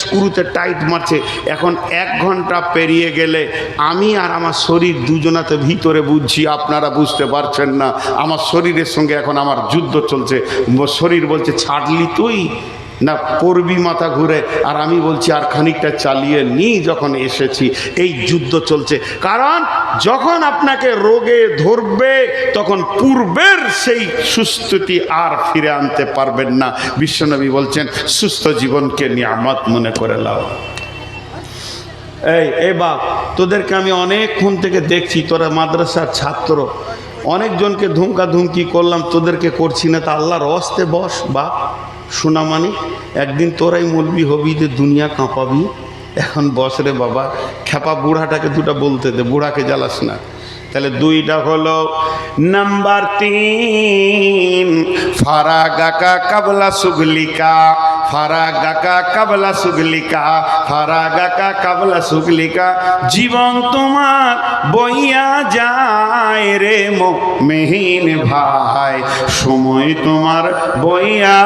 স্ক্রুতে tight মারছে। এখন এক ঘণ্টা পেরিয়ে গেলে আমি আর আমার শরীর দুজনাতে ভিতরে বুঝছি, আপনারা বুঝতে পারছেন না। আমার শরীরের সঙ্গে এখন আমার যুদ্ধ চলছে। শরীর বলছে, ছাড়লি তুই? না করবি মাথা ঘুরে, আর আমি বলছি, আর খানিকটা চালিয়ে নি যখন এসেছি। এই যুদ্ধ চলছে। কারণ, যখন আপনাকে রোগে ধরবে, তখন পূর্বের সেই সুস্থতি আর ফিরে আনতে পারবেন না। বিশ্বনবী বলছেন, সুস্থ জীবনকে নিয়ামত মনে করে লাও। এই, এ বাপ, তোদেরকে আমি অনেকক্ষণ থেকে দেখছি, তোরা মাদ্রাসার ছাত্র। অনেকজনকে ধুমকা ধুমকি করলাম, তোদেরকে করছি না, তা আল্লাহর অস্তে বস, বাপ। সোনামানি একদিন তোরাই মলবি হবি যে দুনিয়া কাঁপাবি। এখন বস রে বাবা খেপা বুড়াটাকে দুটা বলতে দে, বুড়াকে জ্বালাস না। তাহলে দুইটা হলো নাম্বার তিন, ফারাগাকা কাবলা সুগলিকা। ফারাগাকা কাবলা সুগলিকা ফারাগাকা কাবলা সুগলিকা। জীবন তোমার বইয়া যায় রে মো মেহিন ভাই। সময় তোমার বইয়া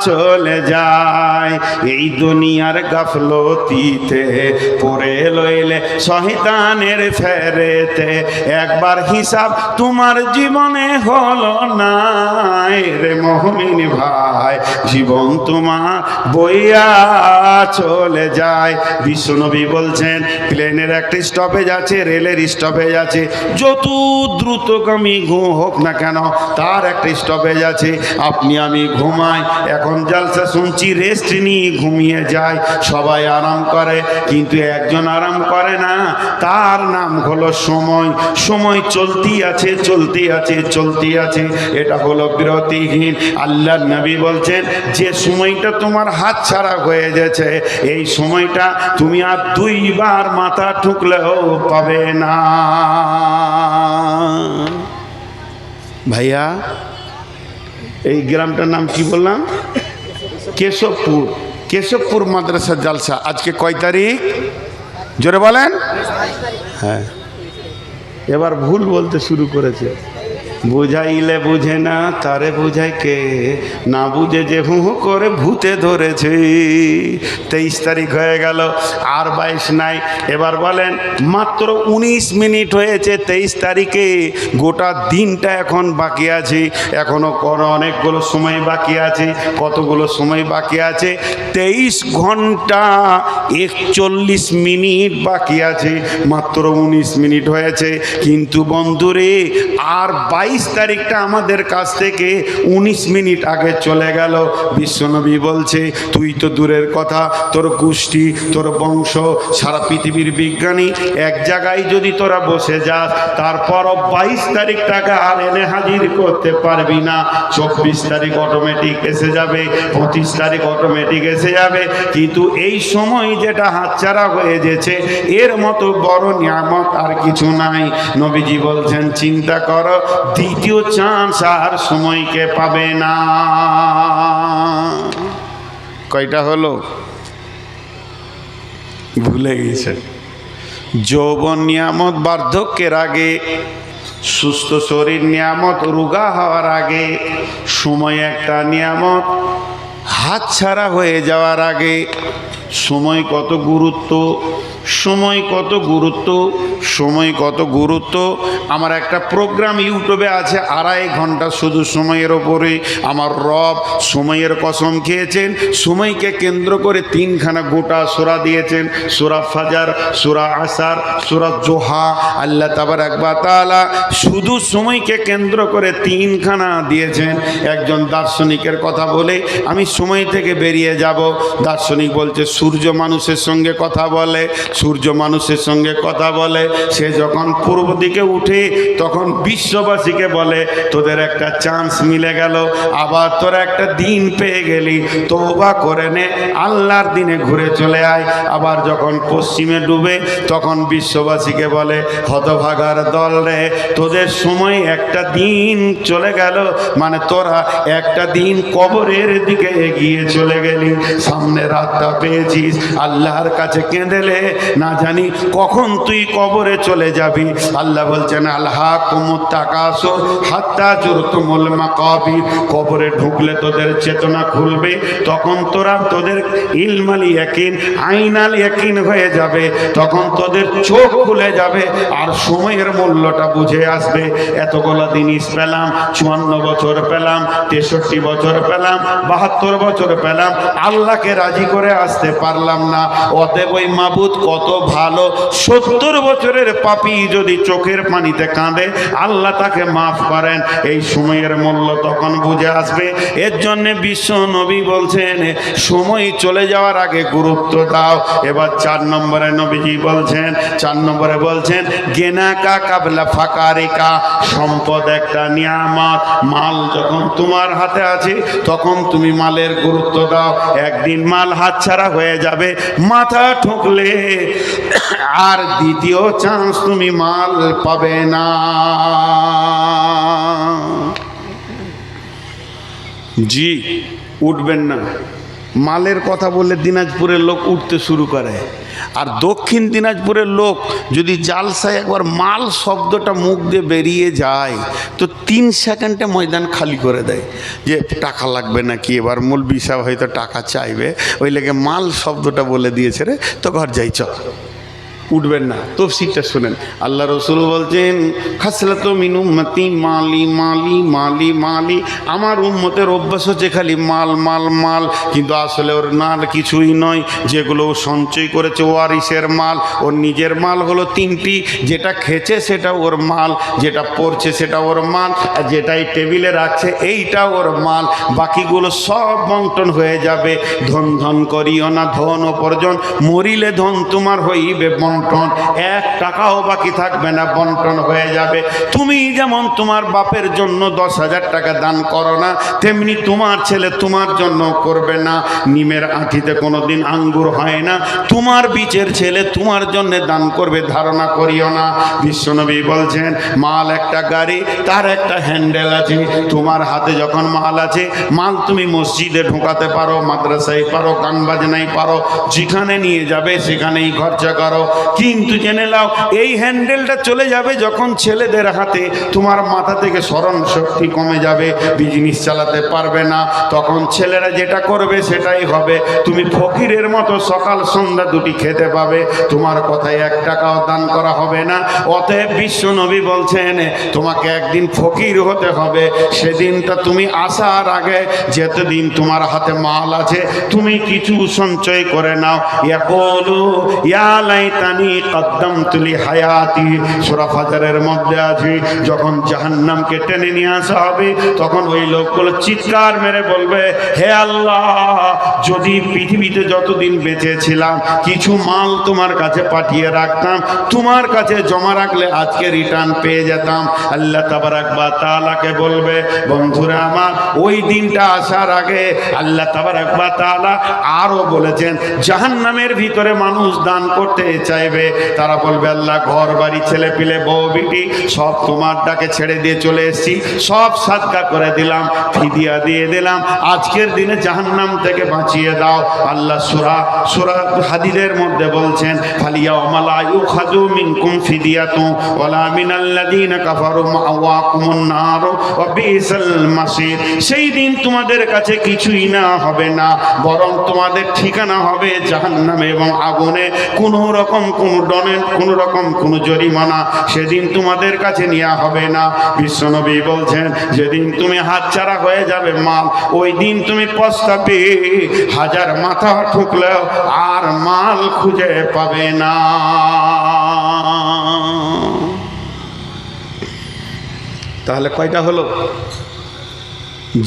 চলে যায়। এই দুনিয়ার গাফলতিতে পড়ে লইলে শহিদানের ফেরেতে। একবার হিসাব তোমার জীবনে হলো না রে মহমিন ভাই। জীবন তোমার বইয়া চলে যায়। বিশ্বনবী বলছেন, প্লেনের একটা স্টপেজ আছে, রেলের স্টপেজ আছে। যত দ্রুতগামী ঘুম হোক না কেন, তার একটা স্টপেজ আছে। আপনি আমি ঘুমাই, এখন জালসা শুনছি রেস্ট নিয়ে ঘুমিয়ে যায়। সবাই আরাম করে, কিন্তু একজন আরাম করে না। তার নাম হলো সময়। সময় চলতি আছে চলতি আছে চলতি আছে। এটা হলো বিরতিহীন। আল্লাহ নবী বলছেন, যে সময়টা তোমার হাত ছাড়া হয়ে গেছে। এই সময়টা তুমি আর দুইবার মাথা ঠুকলেও পাবে না। ভাইয়া, এই গ্রামটার নাম কি বললাম? কেশবপুর কেশবপুর মাদ্রাসা জালসা। আজকে কয় তারিখ? জোরে বলেন। হ্যাঁ। এবার ভুল বলতে শুরু করেছে। বুঝাইলে বুঝে না, তারে বুঝাই কে? না বুঝে যে হু হু করে ভূতে ধরেছে। তেইশ তারিখ হয়ে গেল, আর বাইশ নাই। এবার বলেন, মাত্র উনিশ মিনিট হয়েছে তেইশ তারিখে। গোটা দিনটা এখন বাকি আছে। এখনও অনেকগুলো সময় বাকি আছে। কতগুলো সময় বাকি আছে? তেইশ ঘণ্টা একচল্লিশ মিনিট বাকি আছে। মাত্র উনিশ মিনিট হয়েছে। কিন্তু বন্ধুরে, আর বাইশ তারিখটা আমাদের কাছ থেকে উনিশ মিনিট আগে চলে গেল। বিশ্বনবী বলছে, তুই তো দূরের কথা, তোর গোষ্ঠী, তোর বংশ, সারা পৃথিবীর বিজ্ঞানী, এক জায়গায় যদি তোরা বসে যাস তারপর বাইশ তারিখটাকে আর এনে হাজির করতে পারবি না। চব্বিশ তারিখ অটোমেটিক এসে যাবে, পঁচিশ তারিখ অটোমেটিক এসে যাবে। কিন্তু এই সময় যেটা হাতছাড়া হয়ে গেছে, এর মতো বড় নিয়ামত আর কিছু নাই। নবীজি বলছেন, চিন্তা করো দ্বিতীয় চান্স আর সময়কে পাবে না। কয়টা হলো? ভুলে গেছে। যৌবন নিয়ামত, বার্ধক্যের আগে, সুস্থ শরীর নিয়ামত, রোগা হওয়ার আগে, সময় একটা নিয়ামত হাত ছাড়া হয়ে যাওয়ার আগে, সময় কত গুরুত্ব, সময় কত গুরুত্ব সময় কত গুরুত্ব? আমার একটা প্রোগ্রাম ইউটিউবে আছে, আড়াই ঘণ্টা শুধু সময়ের ওপরে। আমার রব সময়ের কসম খেয়েছেন, সময়কে কেন্দ্র করে তিনখানা গোটা সোরা দিয়েছেন। সোরা ফাজার, সোরা আসার, সোরা জোহা, আল্লাহ তাবার একবার তালা শুধু সময়কে কেন্দ্র করে তিনখানা দিয়েছেন। একজন দার্শনিকের কথা বলে, আমি সময় থেকে বেরিয়ে যাব। দার্শনিক বলছে, সূর্য মানুষের সঙ্গে কথা বলে। সূর্য মানুষের সঙ্গে কথা বলে। সে যখন পূর্ব দিকে উঠে, তখন বিশ্ববাসীকে বলে, তোদের একটা চান্স মিলে গেল। আবার তোরা একটা দিন পেয়ে গেলি। তোবা করে নে। আল্লাহর দিনে ঘুরে চলে আয়। আবার যখন পশ্চিমে ডুবে, তখন বিশ্ববাসীকে বলে, হতভাগার দল রে, তোদের সময় একটা দিন চলে গেল। মানে তোরা একটা দিন কবরের দিকে এগিয়ে চলে গেলি। সামনে রাতটা পেয়েছিস। আল্লাহর কাছে কেঁদেলে না জানি কখন তুই কবরে চলে যাবি। আল্লাহ বলছেন আল্লাহ কুমুর তাকাস হাত্তা চুরতুমুল মাকাবি কবরে ঢুকলে তোদের চেতনা খুলবে, তখন তোরা তোদের ইলমাল ইয়াকিন, আইনাল ইয়াকিন হয়ে যাবে, তখন তোদের চোখ খুলে যাবে, আর সময়ের মূল্যটা বুঝে আসবে। এতগুলো জিনিস পেলাম চুয়ান্ন বছর পেলাম, তেষট্টি বছর পেলাম, বাহাত্তর বছর পেলাম, আল্লাহকে রাজি করে আসতে পারলাম না। অতএব ওই মাবুদ কত ভালো, সত্তর বছরের পাপি যদি চোখের পানিতে কাঁদে, আল্লাহ তাকে মাফ করেন। এই সময়ের মূল্য তখন বুঝে আসবে। এর জন্য বিশ্ব নবী বলছেন, সময় চলে যাওয়ার আগে গুরুত্ব দাও। এবার চার নম্বরে নবীজি বলছেন, চার নম্বরে বলছেন, গেনাকা কাবলা ফাকারিকা, সম্পদ একটা নিয়ামত। মাল যখন তোমার হাতে আছে, তখন তুমি মালের গুরুত্ব দাও। একদিন মাল হাতছাড়া হয়ে যাবে, মাথা ঠুকলে। আর দ্বিতীয় চান্স তুমি মাল পাবে না। জি, উঠবেন না। মালের কথা বললে দিনাজপুরের লোক উঠতে শুরু করে। আর দক্ষিণ দিনাজপুরের লোক যদি জালসায় একবার মাল শব্দটা মুখ দিয়ে বেরিয়ে যায়, তো তিন সেকেন্ডে ময়দান খালি করে দেয়। যে টাকা লাগবে নাকি? এবার মূল বিষয় হয়তো টাকা চাইবে। ওই লেগে মাল শব্দটা বলে দিয়েছে রে। তো ঘর যাই, চল। উঠবেন না। তফসিরটা শুনেন। আল্লাহ রসুল বলছেন খাসলাত মিন উম্মতি, মালি মালি মালি মালি। আমার উম্মতের অভ্যাস হচ্ছে খালি মাল মাল মাল। কিন্তু আসলে ওর নাল কিছুই নয়। যেগুলো সঞ্চয় করেছে ওয়ারিসের মাল, ওর নিজের মাল হলো তিনটি। যেটা খেছে সেটা ওর মাল। যেটা পড়ছে, সেটা ওর মাল। আর যেটাই টেবিলে রাখছে, এইটা ওর মাল। বাকিগুলো সব বন্টন হয়ে যাবে। ধন ধন করিও না, ধন উপার্জন মরিলে ধন তোমার হইবে বন্টন, এক টাকাও বাকি থাকবে না, বন্টন হয়ে যাবে। তুমি যেমন তোমার বাপের জন্য দশ হাজার টাকা দান করো না, তেমনি তোমার ছেলে তোমার জন্য করবে না। নিমের আঁঠিতে কোনো দিন আঙ্গুর হয় না, তোমার বীচের ছেলে তোমার জন্য দান করবে, ধারণা করিও না। বিশ্বনবী বলছেন, মাল একটা গাড়ি, তার একটা হ্যান্ডেল আছে, তোমার হাতে যখন মাল আছে, মাল তুমি মসজিদে ঢোকাতে পারো, মাদ্রাসায় পারো, গান বাজনায় পারো, যেখানে নিয়ে যাবে সেখানেই খরচা করো। কিন্তু জেনে নাও, এই হ্যান্ডেলটা চলে যাবে যখন ছেলেদের হাতে তোমার মাথা থেকে স্মরণ শক্তি কমে যাবে বিজনেস চালাতে পারবে না। তখন ছেলেরা যেটা করবে সেটাই হবে। তুমি ফকিরের মতো সকাল সন্ধ্যা দুটি খেতে পাবে। তোমার কথায় এক টাকাও দান করা হবে না। অতএব বিশ্ব নবী বলছেন, তোমাকে একদিন ফকির হতে হবে। সেদিনটা তুমি আসার আগে যেতদিন তোমার হাতে মাল আছে, তুমি কিছু সঞ্চয় করে নাও। ইয়াকুলু, ইয়া লাইতানি কদ্দামতু লি হায়াতি। সূরা ফাজরের মধ্যে যখন জাহান্নামকে টেনে নিয়ে আসা হবে, তখন ওই লোকগুলো চিৎকার মেরে বলবে, হে আল্লাহ, যদি পৃথিবীতে যতদিন বেঁচে ছিলাম কিছু মাল তোমার কাছে পাঠিয়ে রাখতাম, তোমার কাছে জমা রাখলে আজকে রিটার্ন পেয়ে যেতাম। আল্লাহ তাবারাক বা তাআলাকে বলবে, বন্ধুরা আমার, ওই দিনটা আসার আগে আল্লাহ তাবারাক বা তাআলা আরও বলেছেন, জাহান্নামের ভিতরে মানুষ দান করতে চাইবে তারা বলবে, আল্লাহ, ঘর, বাড়ি, ছেলে পিলে, বউ, বিটি, সব তোমার ডাকে ছেড়ে দিয়ে চলে এসেছি। সব সাদকা করে দিলাম, ফিদিয়া দিয়ে দিলাম। আজকের দিনে জাহান্নাম থেকে বাঁচিয়ে দাও। আল্লাহ সুরা সুরা হাদিদের মধ্যে বলছেন ফালিয়া ওমালা ইউখাদু মিনকুম ফিদিয়াতু ওয়ালা মিনাল্লাযীনা কাফারু মাওয়াকুমুন নার ওয়া বিসাল মাসির সেই দিন তোমাদের কাছে কিছুই না হবে না, বরং তোমাদের ঠিকানা হবে জাহান্নামে এবং আগুনে। কোনো রকম কোনো ডনের কোনো রকম, কোনো জরিমানা সেদিন তোমাদের কাছে নেওয়া হবে না। বিশ্বনবী বলছেন, যেদিন তুমি হাতছাড়া হয়ে যাবে মাল, ওই দিন তুমি পস্তাবে। হাজার মাথা ঠুকলেও আর মাল খুঁজে পাবে না। তাহলে কয়টা হলো?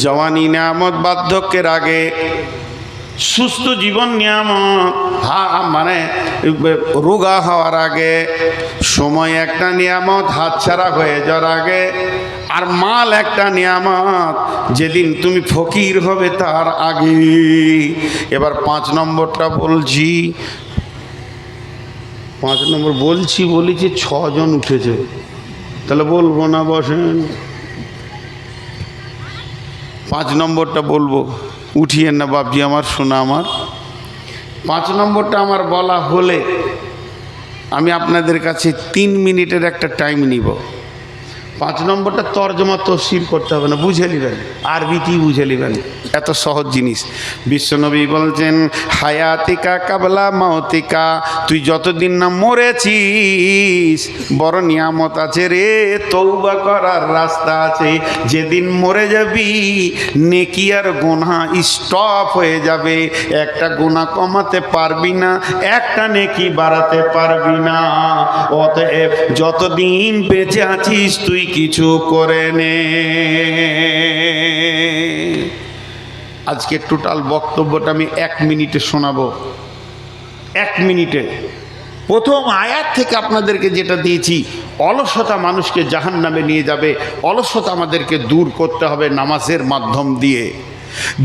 জওয়ানি নিয়ামত বার্ধক্যের আগে সুস্থ জীবন নিয়ামত হা মানে রোগা হওয়ার আগে, সময় একটা নিয়ামত হাতছাড়া হয়ে যাওয়ার আগে, আর মাল একটা নিয়ামত, যেদিন তুমি ফকির হবে তার আগে। এবার পাঁচ নম্বরটা বলছি। পাঁচ নম্বর বলছি বলেছি ছজন উঠেছে। তাহলে বলব না বসেন। পাঁচ নম্বরটা বলব। উঠিয়ে না বাপজি, আমার শোনা আমার। পাঁচ নম্বরটা আমার বলা হলে আমি আপনাদের কাছে তিন মিনিটের একটা টাইম নিব। পাঁচ নম্বরটা তর্জমা তসির করতে হবে না, বুঝে নেবেন। আরবিতেই বুঝে নেবেন। এত সহজ জিনিস। বিশ্বনবী বলছেন, হায়াতিকা কাবলা মাওতিকা তুই যতদিন না মরেছিস, বড় নিয়ামত আছে রে তৌবা করার রাস্তা আছে। যেদিন মরে যাবি, নেকি আর গোনা স্টপ হয়ে যাবে। একটা গোনা কমাতে পারবি না, একটা নেকি বাড়াতে পারবি না। অতএব যতদিন বেঁচে আছিস, তুই কিছু করে নে। আজকে টোটাল বক্তব্যটা আমি এক মিনিটে শোনাবো। এক মিনিটে। প্রথম আয়াত থেকে আপনাদেরকে যেটা দিয়েছি, অলসতা মানুষকে জাহান নামে নিয়ে যাবে, অলসতা আমাদেরকে দূর করতে হবে নামাজের মাধ্যম দিয়ে।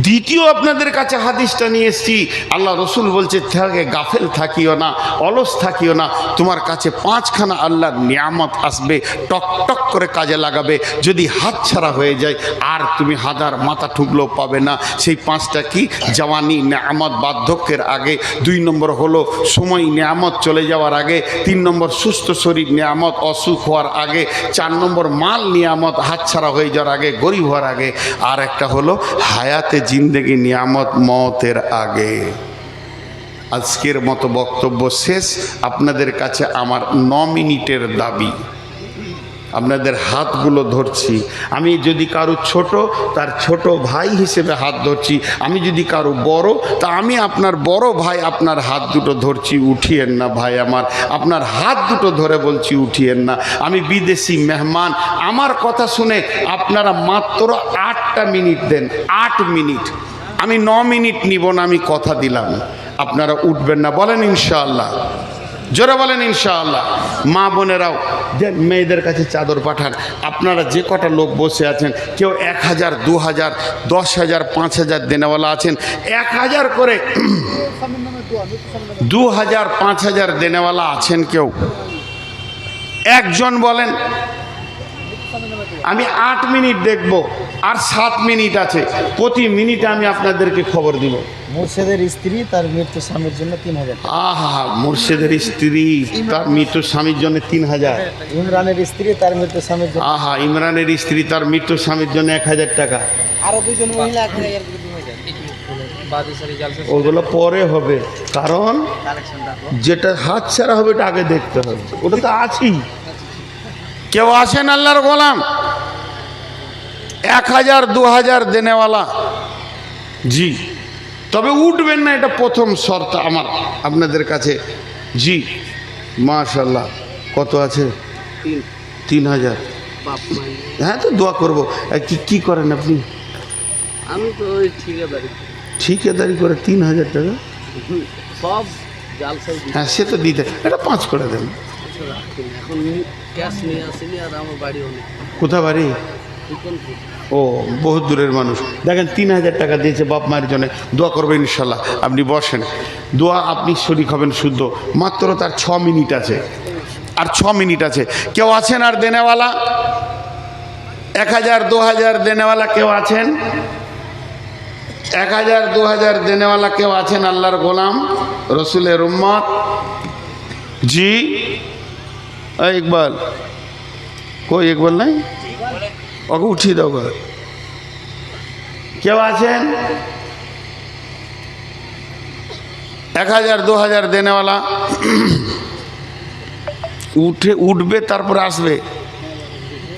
দ্বিতীয় আপনাদের কাছে হাদিসটা নিয়ে এসছি। আল্লাহ রসুল বলছে, থাকে, গাফেল থাকিও না, অলস থাকিও না, তোমার কাছে পাঁচখানা আল্লাহর নিয়ামত আসবে, টক টক করে কাজে লাগাবে, যদি হাত ছাড়া হয়ে যায়, আর তুমি হাজার মাথা ঠুকলেও পাবে না। সেই পাঁচটা কি? জওয়ানি, নিয়ামত, বার্ধক্যের আগে। দুই নম্বর হলো, সময়, নিয়ামত চলে যাওয়ার আগে। তিন নম্বর, সুস্থ শরীর, নিয়ামত, অসুখ হওয়ার আগে। চার নম্বর, মাল, নিয়ামত হাতছাড়া হয়ে যাওয়ার আগে, গরিব হওয়ার আগে। আর একটা হলো হায়াতে জিন্দেগি, নিয়ামত, মতের আগে। আজকের মতো বক্তব্য শেষ। আপনাদের কাছে আমার ন মিনিটের দাবি। আপনাদের হাতগুলো ধরছি। আমি যদি কারও ছোট, তার ছোট ভাই হিসেবে হাত ধরছি। আমি যদি কারও বড়, তা আমি আপনার বড় ভাই আপনার হাত দুটো ধরছি, উঠিয়েন না ভাই আমার। আপনার হাত দুটো ধরে বলছি, উঠিয়েন না। আমি বিদেশি মেহমান, আমার কথা শুনে আপনারা মাত্র আটটা মিনিট দেন, আট মিনিট। আমি ন মিনিট নিব না, আমি কথা দিলাম। আপনারা উঠবেন না, বলেন ইনশাআল্লাহ। জোরে বলেন ইনশাআল্লাহ। মা বোনেরাও যে মেয়েদের কাছে চাদর পাঠান। আপনারা যে কটা লোক বসে আছেন, কেউ এক হাজার, দু হাজার, দশ হাজার, পাঁচ হাজার দেনেওয়ালা আছেন, এক হাজার করে দু হাজার, পাঁচ হাজার দেনেওয়ালা আছেন কেউ? একজন বলেন আমি আট মিনিট দেখব আর সাত মিনিট আছে। প্রতি মিনিটে আমি আপনাদেরকে খবর দিব। মুর্শেদের স্ত্রী তার মৃত্যু স্বামীর জন্য তিন হাজার আহা মুর্শেদের স্ত্রী তার মৃত্যু স্বামীর জন্য তিন হাজার। ইমরানের স্ত্রী তার মৃত্যু স্বামীর জন্য আহা ইমরানের স্ত্রী তার মৃত্যু স্বামীর জন্য এক হাজার টাকা। আরও দুজন মহিলা এক হাজার ওগুলো পরে হবে কারণ যেটা হাত ছাড়া হবে ওটা আগে দেখতে হবে। ওটা তো আছেই। কেউ আসেন আল্লাহর গোলাম? এক হাজার দু হাজার দেনেওয়ালা। জি। তবে উঠবেন না এটা প্রথম শর্ত আমার আপনাদের কাছে। জি। মাশাল্লাহ কত আছে? তিন। হাজার। হ্যাঁ তো দোয়া করব। আর কি কী করেন আপনি? আমি তো ওই ঠিকাদারি। ঠিকাদারি করে তিন হাজার টাকা? সব হ্যাঁ সে তো দিতে। এটা পাঁচ করে দেন। এখন ক্যাশ নিয়ে আসিনি আর আমার বাড়ি কোথা বাড়ি? ও, বহুত দূরের মানুষ। দেখেন, তিন হাজার টাকা দিয়েছে বাপ মায়ের জন্য। দোয়া করবেন ইনশাল্লাহ। আপনি বসেন। দোয়া আপনি শরিক হবেন শুদ্ধ। মাত্র তার ছ মিনিট আছে। আর ছ মিনিট আছে। কেউ আছেন আর দেনেওয়ালা? এক হাজার, দু হাজার দেনেওয়ালা কেউ আছেন? এক হাজার, দু হাজার দেনেওয়ালা কেউ আছেন আল্লাহর গোলাম? রসুলের উম্মত? জি? ইকবাল। কই ইকবাল নাই? ওকে উঠিয়ে দাও। কেউ আছেন? এক হাজার, দু হাজার দেনেওয়ালা। উঠে উঠবে, তারপর আসবে।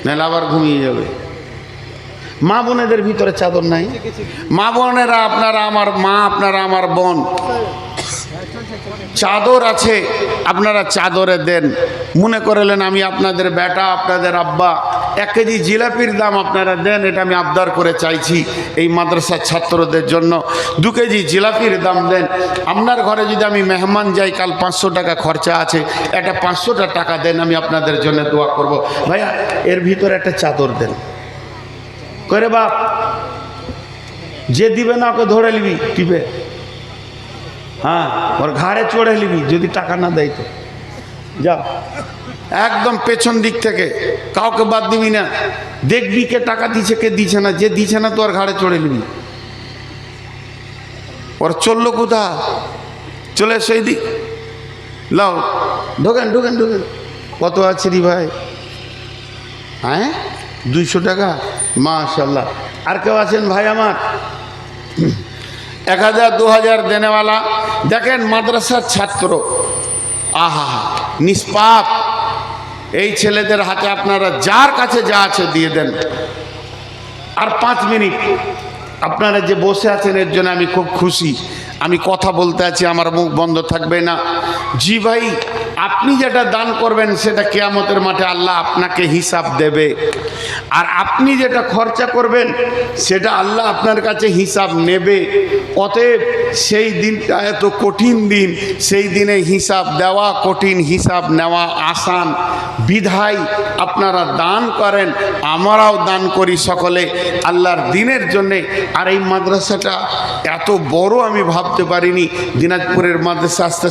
নাহলে আবার ঘুমিয়ে যাবে। মা বোনেদের ভিতরে চাদর নাই। মা বোনেরা আপনারা আমার, মা আপনারা আমার বোন। চাদর আছে, আপনারা চাদরে দেন। মনে করলেন আমি আপনাদের বেটা, আপনাদের আব্বা, এক কেজি জিলাপির দাম আপনারা দেন, এটা আমি আবদার করে চাইছি এই মাদ্রাসার ছাত্রদের জন্য। দু কেজি জিলাপির দাম দেন। আপনার ঘরে যদি আমি মেহমান যাই, কাল পাঁচশো টাকা খরচা আছে একটা পাঁচশোটা টাকা দেন, আমি আপনাদের জন্য দোয়া করব। ভাইয়া, এর ভিতরে একটা চাদর দেন। করে বাপ, যে দিবে না ওকে ধরে নিবি, টিপে। হ্যাঁ ওর ঘাড়ে চড়ে নিবি, যদি টাকা না দেয় তো। যা, একদম পেছন দিক থেকে, কাউকে বাদ দিবি না। দেখবি কে টাকা দিছে, কে দিছে না, যে দিছে না তো আর ঘাড়ে চড়ে নিবি। ওর চলল কোথা? চলে এসো এই দিক লাও, ঢোকেন ঢোকেন ঢোকেন। কত আছে রি ভাই? হ্যাঁ দুইশো টাকা? মাশাল্লাহ। আর কেউ আছেন ভাই আমার? এক হাজার, দু হাজার দেনেওয়ালা। দেখেন মাদ্রাসার ছাত্র। আহা, নিষ্পাপ। এই ছেলেদের হাতে আপনারা যার কাছে যা আছে দিয়ে দেন। আর পাঁচ মিনিট। আপনারা যে বসে আছেন, এর জন্য আমি খুব খুশি। আমি কথা বলতে আছি, আমার মুখ বন্ধ থাকবে না। জি ভাই আপনি যেটা দান করবেন সেটা কেয়ামতের মাঠে আল্লাহ আপনাকে হিসাব দেবে। আর আপনি যেটা খরচা করবেন, সেটা আল্লাহ আপনার কাছে হিসাব নেবে। অতএব সেই দিনটা এত কঠিন দিন, সেই দিনে হিসাব দেওয়া কঠিন, হিসাব নেওয়া আসান। বিধায় আপনারা দান করেন, আমরাও দান করি সকলে। আল্লাহর দিনের জন্যে। আর এই মাদ্রাসাটা এত বড় আমি ভাবতে পারিনি। দিনাজপুরের মাদ্রাসা আস্তে